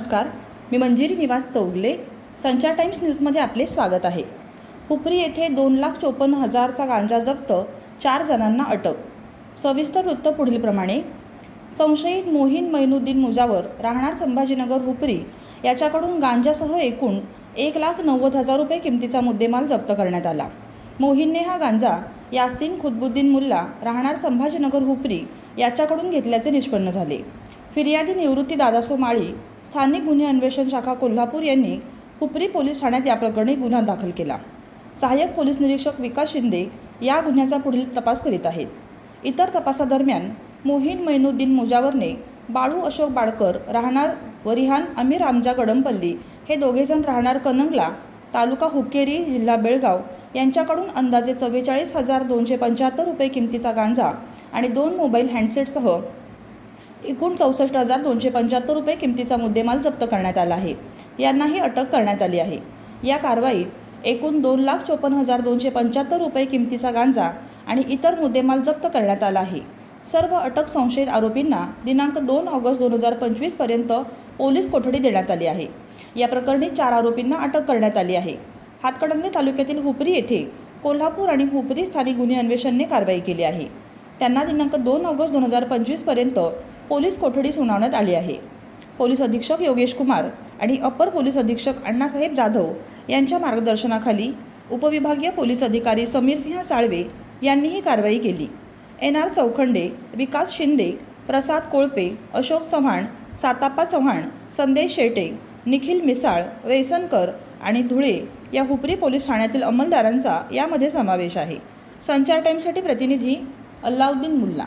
नमस्कार मी मंजिरी निवास चौगले संचार टाइम्स न्यूजमध्ये आपले स्वागत आहे. हुपरी येथे दोन लाख चोपन्न हजारचा गांजा जप्त चार जणांना अटक. सविस्तर वृत्त पुढीलप्रमाणे संशयित मोहीन मैनुद्दीन मुजावर राहणार संभाजीनगर हुपरी याच्याकडून गांजासह एकूण एक लाख नव्वद हजार रुपये किमतीचा मुद्देमाल जप्त करण्यात आला. मोहीनने हा गांजा यासिन खुदबुद्दीन मुल्ला राहणार संभाजीनगर हुपरी याच्याकडून घेतल्याचे निष्पन्न झाले. फिर्यादी निवृत्ती दादासो माळी स्थानिक गुन्हे अन्वेषण शाखा कोल्हापूर यांनी हुपरी पोलीस ठाण्यात या प्रकरणी गुन्हा दाखल केला. सहाय्यक पोलीस निरीक्षक विकास शिंदे या गुन्ह्याचा पुढील तपास करीत आहेत. इतर तपासादरम्यान मोहीन मैनुद्दीन मुजावरने बाळू अशोक बाडकर राहणार वरिहान अमीर आमजा गडमपल्ली हे दोघेजण राहणार कनंगला तालुका हुक्केरी जिल्हा बेळगाव यांच्याकडून अंदाजे चव्वेचाळीस हजार दोनशे पंच्याहत्तर रुपये किमतीचा गांजा आणि दोन मोबाईल हँडसेटसह एकूण चौसष्ट हजार दोनशे पंच्याहत्तर रुपये किमतीचा मुद्देमाल जप्त करण्यात आला आहे. यांनाही अटक करण्यात आली आहे. या कारवाईत एकूण दोन लाख चोपन्न हजार दोनशे पंच्याहत्तर रुपये किमतीचा गांजा आणि इतर मुद्देमाल जप्त करण्यात आला आहे. सर्व अटक संशयित आरोपींना दिनांक दोन ऑगस्ट दोन हजार पंचवीसपर्यंत पोलीस कोठडी देण्यात आली आहे. या प्रकरणी चार आरोपींना अटक करण्यात आली आहे. हातकणंगले तालुक्यातील हुपरी येथे कोल्हापूर आणि हुपरी स्थानिक गुन्हे अन्वेषणने कारवाई केली आहे. त्यांना दिनांक दोन ऑगस्ट दोन हजार पंचवीसपर्यंत पोलीस कोठडी सुनावण्यात आली आहे. पोलीस अधीक्षक योगेश कुमार आणि अप्पर पोलीस अधीक्षक अण्णासाहेब जाधव यांच्या मार्गदर्शनाखाली उपविभागीय पोलीस अधिकारी समीरसिंह साळवे यांनी ही कारवाई केली. एन आर चौखंडे विकास शिंदे प्रसाद कोळपे अशोक चव्हाण साताप्पा चव्हाण संदेश शेटे निखिल मिसाळ वेसनकर आणि धुळे या हुपरी पोलीस ठाण्यातील अंमलदारांचा यामध्ये समावेश आहे. संचार टाईमसाठी प्रतिनिधी अल्लाउद्दीन मुल्ला.